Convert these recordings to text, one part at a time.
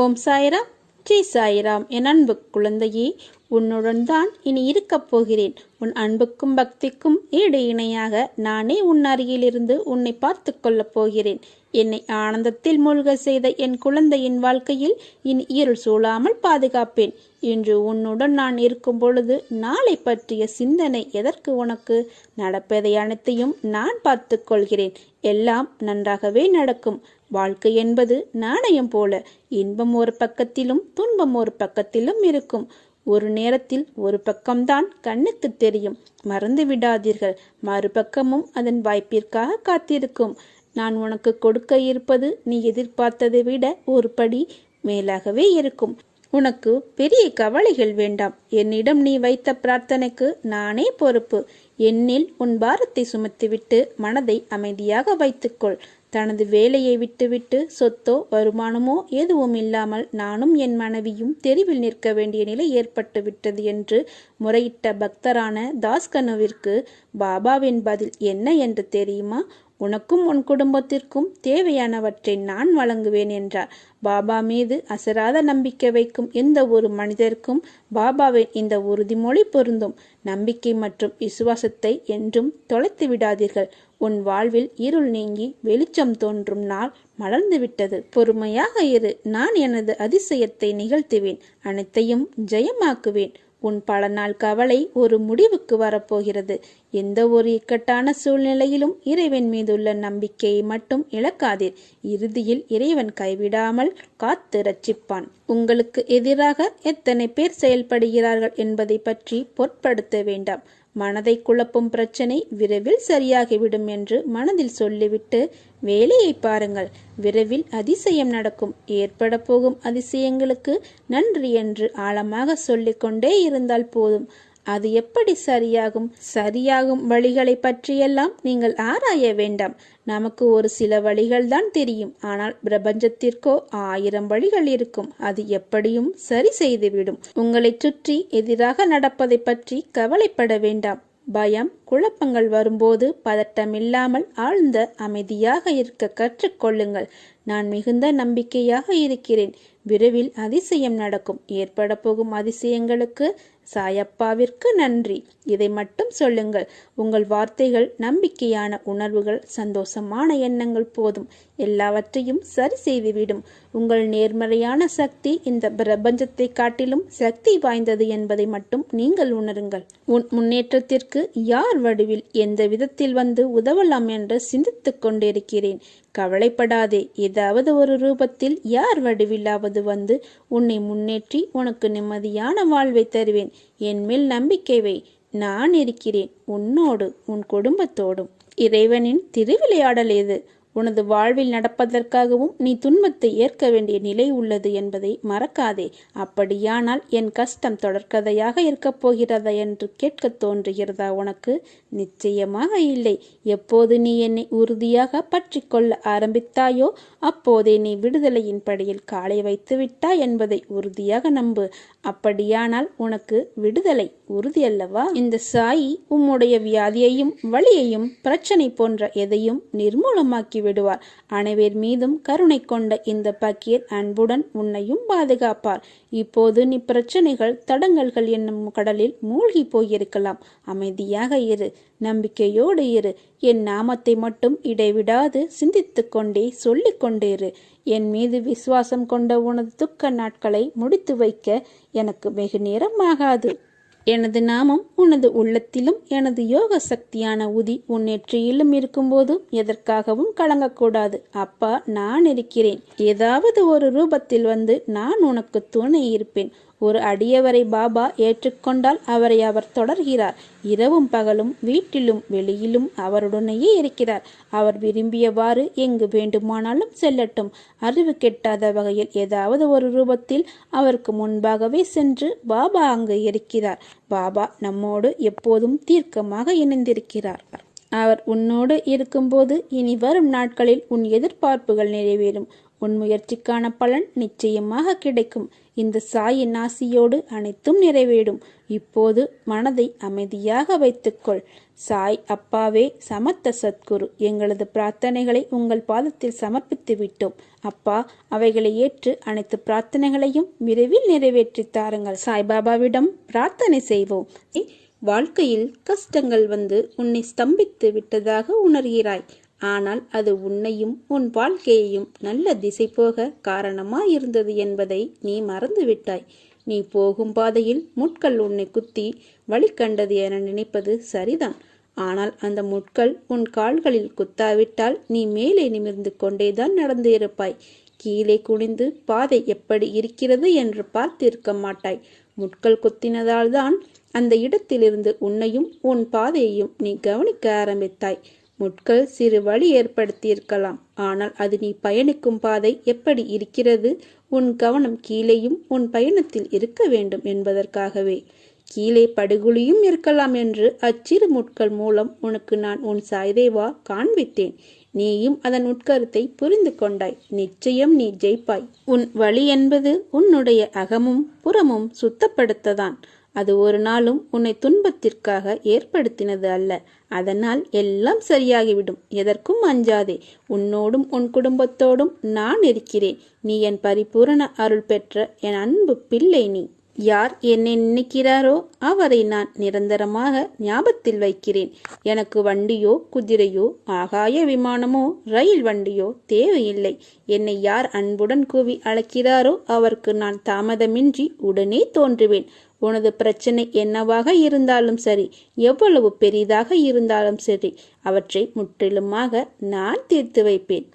ஓம் சாய்ராம். ஜெய் சாய்ராம் என் அன்பு குழந்தையே உன்னுடன் தான் இனி இருக்கப் போகிறேன். உன் அன்புக்கும் பக்திக்கும் ஈடு இணையாக நானே உன் அருகிலிருந்து உன்னை பார்த்து கொள்ளப் போகிறேன். என்னை ஆனந்தத்தில் மூழ்க செய்த என் குழந்தையின் வாழ்க்கையில் இனி இருள் சூழாமல் பாதுகாப்பேன். இன்று உன்னுடன் நான் இருக்கும் பொழுது நாளை பற்றிய சிந்தனை எதற்கு உனக்கு? நடப்பதை அனைத்தையும் நான் பார்த்து கொள்கிறேன். எல்லாம் நன்றாகவே நடக்கும். வாழ்க்கை என்பது நாணயம் போல. இன்பம் ஒரு பக்கத்திலும் துன்பம் ஒரு பக்கத்திலும் இருக்கும். ஒரு நேரத்தில் ஒரு பக்கம்தான் கண்ணுக்கு தெரியும். மறந்து விடாதீர்கள். மறுபக்கமும் அதன் வாய்ப்பிற்காக காத்திருக்கும். நான் உனக்கு கொடுக்க இருப்பது நீ எதிர்பார்த்ததை விட ஒரு படி மேலாகவே இருக்கும். உனக்கு பெரிய கவலைகள் வேண்டாம். என்னிடம் நீ வைத்த பிரார்த்தனைக்கு நானே பொறுப்பு. என்னில் உன் பாரத்தை சுமத்திவிட்டு மனதை அமைதியாக வைத்துக்கொள். தனது வேலையை விட்டுவிட்டு சொத்தோ வருமானமோ எதுவும் இல்லாமல் நானும் என் மனைவியும் தெருவில் நிற்க வேண்டிய நிலை ஏற்பட்டு விட்டது என்று முறையிட்ட பக்தரான தாஸ்கனுவிற்கு பாபாவின் பதில் என்ன என்று தெரியுமா? உனக்கும் உன் குடும்பத்திற்கும் தேவையானவற்றை நான் வழங்குவேன் என்றார். பாபா மீது அசராத நம்பிக்கை வைக்கும் எந்த ஒரு மனிதருக்கும் பாபாவின் இந்த உறுதிமொழி பொருந்தும். நம்பிக்கை மற்றும் விசுவாசத்தை என்றும் தொலைத்து விடாதீர்கள் உன் வாழ்வில் இருள் நீங்கி வெளிச்சம் தோன்றும் நாள் மலர்ந்துவிட்டது. பொறுமையாக இரு. நான் எனது அதிசயத்தை நிகழ்த்துவேன். அனைத்தையும் ஜெயமாக்குவேன். உன் பல நாள் கவலை ஒரு முடிவுக்கு வரப்போகிறது. எந்த ஒரு இக்கட்டான சூழ்நிலையிலும் இறைவன் மீதுள்ள நம்பிக்கையை மட்டும் இழக்காதீர். இறுதியில் இறைவன் கைவிடாமல் காத்து ரட்சிப்பான். உங்களுக்கு எதிராக எத்தனை பேர் செயல்படுகிறார்கள் என்பதை பற்றி பொருட்படுத்த வேண்டாம். மனதை குழப்பும் பிரச்சனை விரைவில் சரியாகிவிடும் என்று மனதில் சொல்லிவிட்டு வேலையை பாருங்கள். விரைவில் அதிசயம் நடக்கும். ஏற்பட போகும் அதிசயங்களுக்கு நன்றி என்று ஆழமாக சொல்லிக்கொண்டே இருந்தால் போதும். அது எப்படி சரியாகும்? சரியாகும் வழிகளை பற்றியெல்லாம் நீங்கள் ஆராய வேண்டாம். நமக்கு ஒரு சில வழிகள் தான் தெரியும். ஆனால் பிரபஞ்சத்திற்கோ ஆயிரம் வழிகள் இருக்கும். அது எப்படியும் சரி செய்துவிடும். உங்களை சுற்றி எதிராக நடப்பதை பற்றி கவலைப்பட வேண்டாம். பயம் குழப்பங்கள் வரும்போது பதட்டமில்லாமல் ஆழ்ந்த அமைதியாக இருக்க கற்றுக்கொள்ளுங்கள். நான் மிகுந்த நம்பிக்கையாக இருக்கிறேன். விரைவில் அதிசயம் நடக்கும். ஏற்பட போகும் அதிசயங்களுக்கு சாயப்பாவிற்கு நன்றி. இதை மட்டும் சொல்லுங்கள். உங்கள் வார்த்தைகள் நம்பிக்கையான உணர்வுகள் சந்தோஷமான எண்ணங்கள் போதும். எல்லாவற்றையும் சரி செய்துவிடும். உங்கள் நேர்மறையான சக்தி இந்த பிரபஞ்சத்தை காட்டிலும் சக்தி வாய்ந்தது என்பதை மட்டும் நீங்கள் உணருங்கள். உன் முன்னேற்றத்திற்கு யார் வடிவில் எந்த விதத்தில் வந்து உதவலாம் என்று சிந்தித்துக் கொண்டிருக்கிறேன். கவலைப்படாதே ஏதாவது ஒரு ரூபத்தில் யார் வடிவிலாவது வந்து உன்னை முன்னேற்றி உனக்கு நிம்மதியான வாழ்வை தருவேன். என் மேல் நம்பிக்கை வை நான் இருக்கிறேன் உன்னோடு உன் குடும்பத்தோடும். இறைவனின் திருவிளையாடல் எது? உனது வாழ்வில் நடப்பதற்காகவும் நீ துன்பத்தை ஏற்க வேண்டிய நிலை உள்ளது என்பதை மறக்காதே. அப்படியானால் என் கஷ்டம் தொடர்கதையாக இருக்கப் போகிறதா என்று கேட்க தோன்றுகிறதா உனக்கு? நிச்சயமாக இல்லை. எப்போது நீ என்னை உறுதியாக பற்றி கொள்ள ஆரம்பித்தாயோ அப்போதே நீ விடுதலையின் படியில் காலை வைத்து விட்டாய் என்பதை உறுதியாக நம்பு. அப்படியானால் உனக்கு விடுதலை உறுதி அல்லவா இந்த சாயி உம்முடைய வியாதியையும் வழியையும் பிரச்சனை போன்ற எதையும் நிர்மூலமாக்கி விடுவார். அனைவர் மீதும் கருணை கொண்ட இந்த பக்கீர் அன்புடன் உன்னையும் பாதுகாப்பார். இப்போது நீ பிரச்சனைகள் தடங்கல்கள் என்னும் கடலில் மூழ்கி போயிருக்கலாம். அமைதியாக இரு. நம்பிக்கையோடு இரு. என் நாமத்தை மட்டும் இடைவிடாது சிந்தித்து கொண்டே சொல்லிக் கொண்டே இரு என் மீது விசுவாசம் கொண்ட உனது துக்க நாட்களை முடித்து வைக்க எனக்கு வெகு நேரம் ஆகாது. எனது நாமம் உனது உள்ளத்திலும் எனது யோக சக்தியான உதி உன் நெற்றியிலும் இருக்கும்போது எதற்காகவும் கலங்கக்கூடாது. அப்பா நான் இருக்கிறேன். ஏதாவது ஒரு ரூபத்தில் வந்து நான் உனக்கு துணை இருப்பேன். ஒரு அடியவரை பாபா ஏற்றுக்கொண்டால் அவரை அவர் தொடர்கிறார். இரவும் பகலும் வீட்டிலும் வெளியிலும் அவருடனேயே இருக்கிறார். அவர் விரும்பியவாறு எங்கு வேண்டுமானாலும் செல்லட்டும். அறிவு கெட்டாத வகையில் ஏதாவது ஒரு ரூபத்தில் அவருக்கு முன்பாகவே சென்று பாபா அங்கு இருக்கிறார். பாபா நம்மோடு எப்போதும் தீர்க்கமாக இணைந்திருக்கிறார். அவர் உன்னோடு இருக்கும்போது இனி வரும் நாட்களில் உன் எதிர்பார்ப்புகள் நிறைவேறும். உன் முயற்சிக்கான பலன் நிச்சயமாக கிடைக்கும். இந்த சாயின் ஆசியோடு அனைத்தும் நிறைவேறும் இப்போது மனதை அமைதியாக வைத்துக்கொள். சாய் அப்பாவே சமத்த சத்குரு எங்களது பிரார்த்தனைகளை உங்கள் பாதத்தில் சமர்ப்பித்து விட்டோம். அப்பா அவைகளை ஏற்று அனைத்து பிரார்த்தனைகளையும் விரைவில் நிறைவேற்றி தாருங்கள். சாய்பாபாவிடம் பிரார்த்தனை செய்வோம். வாழ்க்கையில் கஷ்டங்கள் வந்து உன்னை ஸ்தம்பித்து விட்டதாக உணர்கிறாய். ஆனால் அது உன்னையும் உன் வாழ்க்கையையும் நல்ல திசை போக காரணமாயிருந்தது என்பதை நீ மறந்துவிட்டாய். நீ போகும் பாதையில் முட்கள் உன்னை குத்தி வழி கண்டது என நினைப்பது சரிதான். ஆனால் அந்த முட்கள் உன் கால்களில் குத்தாவிட்டால் நீ மேலே நிமிர்ந்து கொண்டேதான் நடந்து இருப்பாய். கீழே குனிந்து பாதை எப்படி இருக்கிறது என்று பார்த்திருக்க மாட்டாய். முட்கள் குத்தினதால்தான் அந்த இடத்திலிருந்து உன்னையும் உன் பாதையையும் நீ கவனிக்க ஆரம்பித்தாய். முட்கள் சிறு வழி ஏற்படுத்தியிருக்கலாம். ஆனால் அது நீ பயணிக்கும் பாதை எப்படி இருக்கிறது? உன் கவனம் கீழேயும் உன் பயணத்தில் இருக்க வேண்டும் என்பதற்காகவே. கீழே படுகுழியும் இருக்கலாம் என்று அச்சிறு முட்கள் மூலம் உனக்கு நான் உன் சாய்தேவா காண்பித்தேன். நீயும் அதன் உட்கருத்தை புரிந்து கொண்டாய். நிச்சயம் நீ ஜெயிப்பாய். உன் வழி என்பது உன்னுடைய அகமும் புறமும் சுத்தப்படுத்ததான். அது ஒரு நாளும் உன்னை துன்பத்திற்காக ஏற்படுத்தினது அல்ல. அதனால் எல்லாம் சரியாகிவிடும். எதற்கும் அஞ்சாதே. உன்னோடும் உன் குடும்பத்தோடும் நான் இருக்கிறேன். நீ என் பரிபூரண அருள் பெற்ற என் அன்பு பிள்ளை நீ. யார் என்னை நினைக்கிறாரோ அவரை நான் நிரந்தரமாக ஞாபகத்தில் வைக்கிறேன். எனக்கு வண்டியோ குதிரையோ ஆகாய விமானமோ ரயில் வண்டியோ தேவையில்லை. என்னை யார் அன்புடன் கூவி அழைக்கிறாரோ அவருக்கு நான் தாமதமின்றி உடனே தோன்றுவேன். உனது பிரச்சனை என்னவாக இருந்தாலும் சரி எவ்வளவு பெரிதாக இருந்தாலும் சரி அவற்றை முற்றிலுமாக நான் தீர்த்து வைப்பேன்.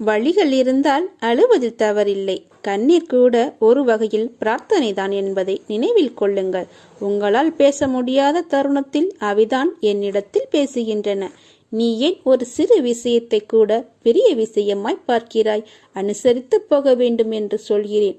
வழிகள் இருந்தால் அழுவதில் தவறில்லை. கண்ணீர் கூட ஒரு வகையில் பிரார்த்தனைதான் என்பதை நினைவில் கொள்ளுங்கள். உங்களால் பேச முடியாத தருணத்தில் அவைதான் என்னிடத்தில் பேசுகின்றன. நீ ஏன் ஒரு சிறு விஷயத்தை கூட பெரிய விஷயமாய் பார்க்கிறாய்? அனுசரித்து போக வேண்டும் என்று சொல்கிறேன்.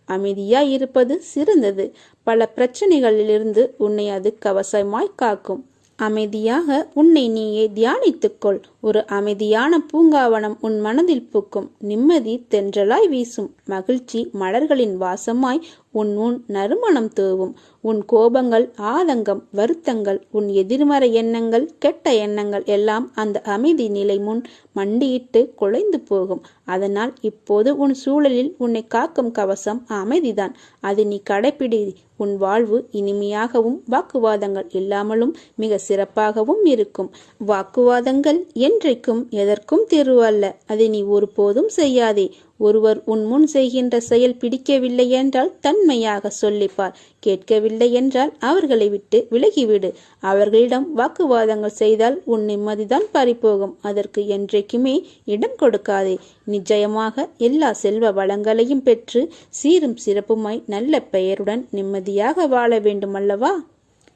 அமைதியாய் இருப்பது சிறந்தது. பல பிரச்சனைகளிலிருந்து உன்னை அது கவசமாய் காக்கும். அமைதியாக உன்னை நீயே தியானித்துக்கொள். ஒரு அமைதியான பூங்காவனம் உன் மனதில் பூக்கும். நிம்மதி தென்றலாய் வீசும். மகிழ்ச்சி மலர்களின் வாசமாய் உன் உன் நறுமணம் தூவும். உன் கோபங்கள் ஆதங்கம் வருத்தங்கள் உன் எதிர்மறை எண்ணங்கள் கெட்ட எண்ணங்கள் எல்லாம் அந்த அமைதி நிலை முன் மண்டியிட்டு குலைந்து போகும். அதனால் இப்போது உன் சூழலில் உன்னை காக்கும் கவசம் அமைதிதான். அது நீ கடைப்பிடி உன் வாழ்வு இனிமையாகவும் வாக்குவாதங்கள் இல்லாமலும் மிக சிறப்பாகவும் இருக்கும். வாக்குவாதங்கள் என்றைக்கும் எதற்கும் தீர்வு அல்ல. அதை நீ ஒருபோதும் செய்யாதே. ஒருவர் உன் முன் செய்கின்ற செயல் பிடிக்கவில்லை என்றால் தன்மையாக சொல்லிப்பார். கேட்கவில்லை என்றால் அவர்களை விட்டு விலகிவிடு. அவர்களிடம் வாக்குவாதங்கள் செய்தால் உன் நிம்மதிதான் பறிப்போகும் அதற்கு என்றைக்குமே இடம் கொடுக்காதே. நிச்சயமாக எல்லா செல்வ வளங்களையும் பெற்று சீரும் சிறப்புமாய் நல்ல பெயருடன் நிம்மதியாக வாழ வேண்டுமல்லவா?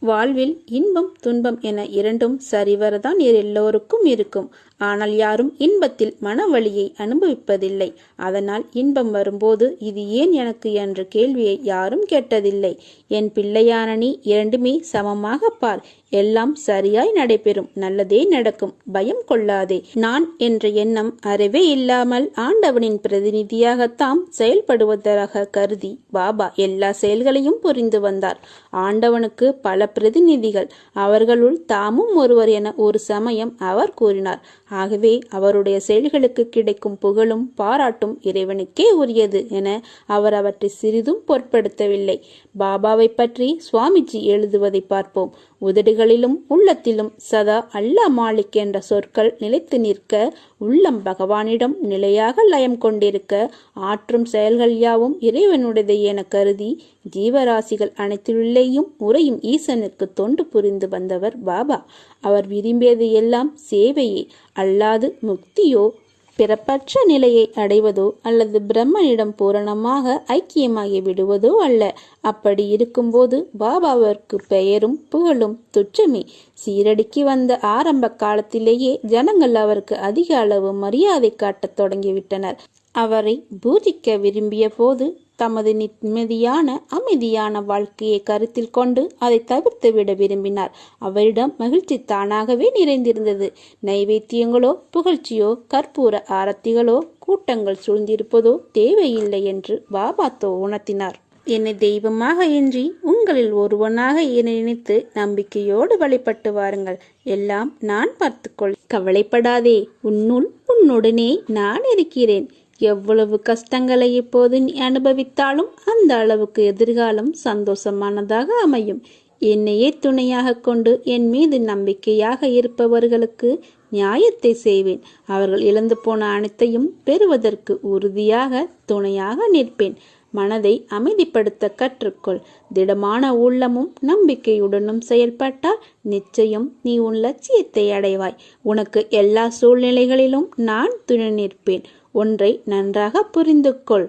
வாழ்வில் இன்பம் துன்பம் என இரண்டும் சரிவரதான் எல்லோருக்கும் இருக்கும். ஆனால் யாரும் இன்பத்தில் மனவழியை அனுபவிப்பதில்லை. அதனால் இன்பம் வரும்போது இது ஏன் எனக்கு என்ற கேள்வியை யாரும் கேட்டதில்லை. என் பிள்ளையான நீ இரண்டுமே சமமாக பார். எல்லாம் சரியாய் நடைபெறும். நல்லதே நடக்கும். பயம் கொள்ளாதே. நான் என்ற எண்ணம் அறவே இல்லாமல் ஆண்டவனின் பிரதிநிதியாகத்தாம் செயல்படுவதாக கருதி பாபா எல்லா செயல்களையும் புரிந்து வந்தார். ஆண்டவனுக்கு பல பிரதிநிதிகள். அவர்களுள் தாமும் ஒருவர் என ஒரு சமயம் அவர் கூறினார். ஆகவே அவருடைய செயல்களுக்கு கிடைக்கும் புகழும் பாராட்டும் இறைவனுக்கே உரியது என அவர் அவற்றை சிறிதும் பொருட்படுத்தவில்லை. பாபாவை பற்றி சுவாமிஜி எழுதுவதை பார்ப்போம். உதடுகளிலும் உள்ளத்திலும் சதா அல்லா மாலிக் என்ற சொற்கள் நிலைத்து நிற்க உள்ளம் பகவானிடம் நிலையாக லயம் கொண்டிருக்க ஆற்றும் செயல்கள் யாவும் இறைவனுடையது என கருதி ஜீவராசிகள் அனைத்திலுள்ளேயும் உரையும் ஈசனுக்கு தொண்டு புரிந்து வந்தவர் பாபா. அவர் விரும்பியது எல்லாம் சேவையே அல்லாது முக்தியோ பிறப்பற்ற நிலையை அடைவதோ அல்லது பிரம்மனிடம் பூரணமாக ஐக்கியமாகி விடுவதோ அல்ல. அப்படி இருக்கும்போது பாபாவிற்கு பெயரும் புகழும் துச்சமே. சீரடிக்கு வந்த ஆரம்ப காலத்திலேயே ஜனங்கள் அவருக்கு அதிக அளவு மரியாதை காட்டத் தொடங்கிவிட்டனர். அவரை பூஜிக்க விரும்பிய போது தமது நிம்மதியான அமைதியான வாழ்க்கையை கருத்தில் கொண்டு அதை தவிர்த்து விட விரும்பினார். அவரிடம் மகிழ்ச்சி தானாகவே நிறைந்திருந்தது. நைவேத்தியங்களோ புகழ்ச்சியோ கற்பூர ஆரத்திகளோ கூட்டங்கள் சூழ்ந்திருப்பதோ தேவையில்லை என்று பாபாத்தோ உணர்த்தினார். என்னை தெய்வமாக இன்றி உங்களில் ஒருவனாக என்னை நினைத்து நம்பிக்கையோடு வழிபட்டு வாருங்கள். எல்லாம் நான் பார்த்துக்கொள். கவலைப்படாதே. உன்னுள் உன்னுடனே நான் இருக்கிறேன். எவ்வளவு கஷ்டங்களை இப்போது நீ அனுபவித்தாலும் அந்த அளவுக்கு எதிர்காலம் சந்தோஷமானதாக அமையும். என்னையே துணையாக கொண்டு என் மீது நம்பிக்கையாக இருப்பவர்களுக்கு நியாயத்தை செய்வேன். அவர்கள் இழந்து போன அனைத்தையும் பெறுவதற்கு உறுதியாக துணையாக நிற்பேன். மனதை அமைதிப்படுத்த கற்றுக்கொள். திடமான உள்ளமும் நம்பிக்கையுடனும் செயல்பட்டால் நிச்சயம் நீ உன் லட்சியத்தை அடைவாய். உனக்கு எல்லா சூழ்நிலைகளிலும் நான் துணை நிற்பேன். ஒன்றை நன்றாக புரிந்து கொள்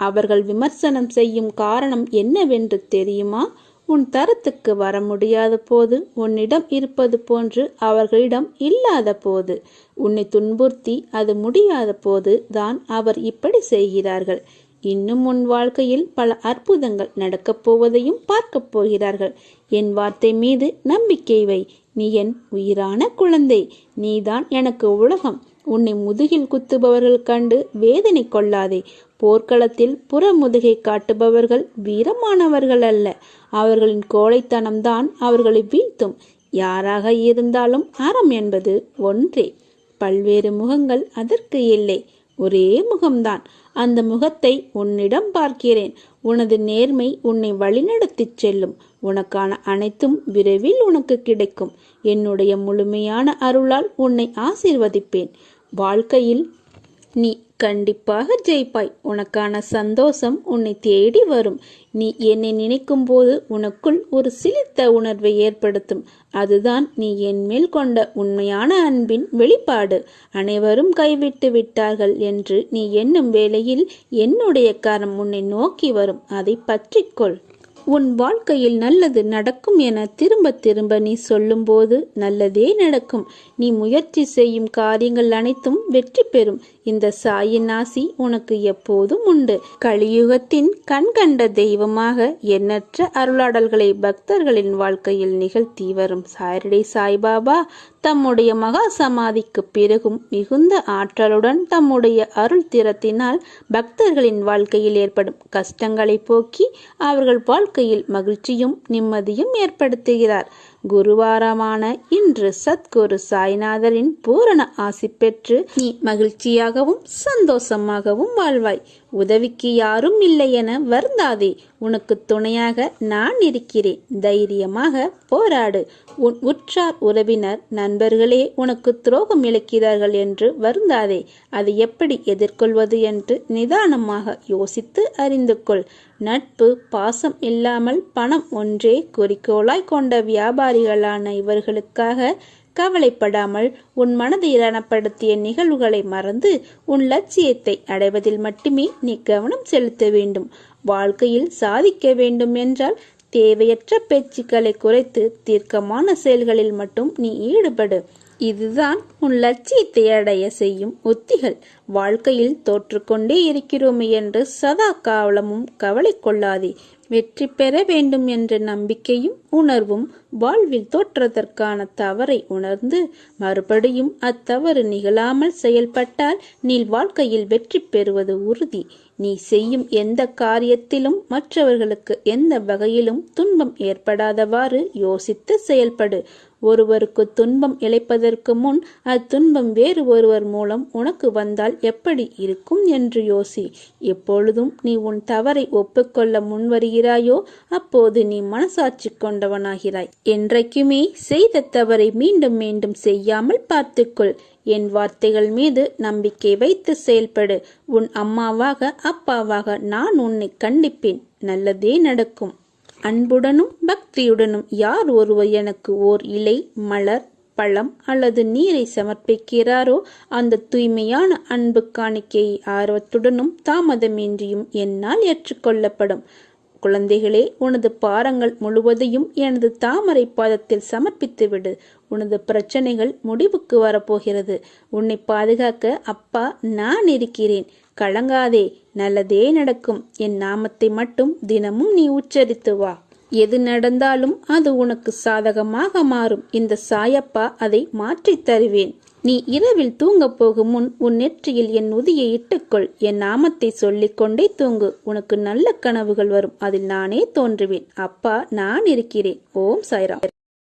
அவர்கள் விமர்சனம் செய்யும் காரணம் என்னவென்று தெரியுமா? உன் தரத்துக்கு வர முடியாத போது உன்னிடம் இருப்பது போன்று அவர்களிடம் இல்லாத போது உன்னை துன்புறுத்தி அது முடியாத போது தான் அவர் இப்படி செய்கிறார்கள். இன்னும் உன் வாழ்க்கையில் பல அற்புதங்கள் நடக்கப் போவதையும் பார்க்கப் போகிறார்கள். என் வார்த்தை மீது நம்பிக்கை வை. நீ என் உயிரான குழந்தை. நீதான் எனக்கு உலகம். உன்னை முதுகில் குத்துபவர்கள் கண்டு வேதனை கொள்ளாதே. போர்க்களத்தில் புற முதுகை காட்டுபவர்கள் வீரமானவர்கள் அல்ல. அவர்களின் கோழைத்தனம்தான் அவர்களை வீழ்த்தும். யாராக இருந்தாலும் அறம் என்பது ஒன்றே. பல்வேறு முகங்கள் அதற்கு இல்லை. ஒரே முகம்தான். அந்த முகத்தை உன்னிடம் பார்க்கிறேன். உனது நேர்மை உன்னை வழிநடத்திச் செல்லும். உனக்கான அனைத்தும் விரைவில் உனக்கு கிடைக்கும். என்னுடைய முழுமையான அருளால் உன்னை ஆசீர்வதிப்பேன். வாழ்க்கையில் நீ கண்டிப்பாக ஜெயிப்பாய். உனக்கான சந்தோஷம் உன்னை தேடி வரும். நீ என்னை நினைக்கும் போது உனக்குள் ஒரு சிலித்த உணர்வை ஏற்படுத்தும். அதுதான் நீ என் மேல் கொண்ட உண்மையான அன்பின் வெளிப்பாடு. அனைவரும் கைவிட்டு விட்டார்கள் என்று நீ எண்ணும் வேளையில் என்னுடைய கரம் உன்னை நோக்கி வரும். அதை பற்றிக்கொள் உன் வாழ்க்கையில் நல்லது நடக்கும் என திரும்ப திரும்ப நீ சொல்லும்போது நல்லதே நடக்கும். நீ முயற்சி செய்யும் காரியங்கள் அனைத்தும் வெற்றி பெறும். இந்த சாயினாசி உனக்கு எப்போதும் உண்டு. கலியுகத்தின் கண்கண்ட தெய்வமாக எண்ணற்ற அருளாடல்களை பக்தர்களின் வாழ்க்கையில் நிகழ்த்தி வரும் சாரிடை சாய்பாபா தம்முடைய மகா சமாதிக்கு பிறகும் மிகுந்த ஆற்றலுடன் தம்முடைய அருள் திறத்தினால் பக்தர்களின் வாழ்க்கையில் ஏற்படும் கஷ்டங்களை போக்கி அவர்கள் வாழ்க்கையில் மகிழ்ச்சியும் நிம்மதியும் ஏற்படுத்துகிறார். குருவாரமான இன்று சத்குரு சாய்நாதரின் பூரண ஆசி பெற்று நீ மகிழ்ச்சியாகவும் சந்தோஷமாகவும் வாழ்வாய். உதவிக்கு யாரும் இல்லை என வருந்தாதே. உனக்கு துணையாக நான் இருக்கிறேன். தைரியமாக போராடு. உன் உற்றார் உறவினர் நண்பர்களே உனக்கு துரோகம் இழைக்கிறார்கள் என்று வருந்தாதே. அது எப்படி எதிர்கொள்வது என்று நிதானமாக யோசித்து அறிந்து கொள். நட்பு பாசம் இல்லாமல் பணம் ஒன்றே குறிக்கோளாய் கொண்ட வியாபாரிகளான இவர்களுக்காக கவலைப்படாமல் உன் மனதை இரணப்படுத்திய நிகழ்வுகளை மறந்து உன் லட்சியத்தை அடைவதில் மட்டுமே நீ கவனம் செலுத்த வேண்டும். வாழ்க்கையில் சாதிக்க வேண்டும் என்றால் தேவையற்ற பேச்சுக்களை குறைத்து தீர்க்கமான செயல்களில் மட்டும் நீ ஈடுபடு. இதுதான் உன் லட்சியத்தை அடைய செய்யும் உத்திகள். வாழ்க்கையில் தோற்றுக்கொண்டே இருக்கிறோமே என்று சதா காவலமும் கவலை கொள்ளாதே. வெற்றி பெற வேண்டும் என்ற நம்பிக்கையும் உணர்வும் வாழ்வில் தோற்றதற்கான தவறை உணர்ந்து மறுபடியும் அத்தவறு நிகழாமல் செயல்பட்டால் நீ வாழ்க்கையில் வெற்றி பெறுவது உறுதி. நீ செய்யும் எந்த காரியத்திலும் மற்றவர்களுக்கு எந்த வகையிலும் துன்பம் ஏற்படாதவாறு யோசித்து செயல்படு. ஒருவருக்கு துன்பம் இழைப்பதற்கு முன் அத்துன்பம் வேறு ஒருவர் மூலம் உனக்கு வந்தால் எப்படி இருக்கும் என்று யோசி. எப்பொழுதும் நீ உன் தவறை ஒப்புக்கொள்ள முன்வருகிறாயோ அப்போது நீ மனசாட்சி கொண்டவனாகிறாய். என்றைக்குமே செய்த தவறை மீண்டும் மீண்டும் செய்யாமல் பார்த்துக்கொள். என் வார்த்தைகள் மீது நம்பிக்கை வைத்து செயல்படு. உன் அம்மாவாக அப்பாவாக நான் உன்னை கண்டிப்பேன். நல்லதே நடக்கும். அன்புடனும் பக்தியுடனும் யார் ஒருவர் எனக்கு ஓர் இலை மலர் பழம் அல்லது நீரை சமர்ப்பிக்கிறாரோ அந்த தூய்மையான அன்பு காணிக்கையை ஆர்வத்துடனும் தாமதமின்றியும் என்னால் ஏற்றுக்கொள்ளப்படும். குழந்தைகளே உனது பாரங்கள் முழுவதையும் எனது தாமரை பாதத்தில் சமர்ப்பித்து விடு உனது பிரச்சனைகள் முடிவுக்கு வரப்போகிறது. உன்னை பாதுகாக்க அப்பா நான் இருக்கிறேன். கலங்காதே நல்லதே நடக்கும். என் நாமத்தை மட்டும் தினமும் நீ உச்சரித்து வா. எது நடந்தாலும் அது உனக்கு சாதகமாக மாறும். இந்த சாயப்பா அதை மாற்றித் தருவேன். நீ இரவில் தூங்கப் போகும் முன் உன் நெற்றியில் என் உதியை இட்டுக்கொள். என் நாமத்தை சொல்லிக்கொண்டே தூங்கு. உனக்கு நல்ல கனவுகள் வரும். அதில் நானே தோன்றுவேன். அப்பா நான் இருக்கிறேன். ஓம் சாய்ராம்.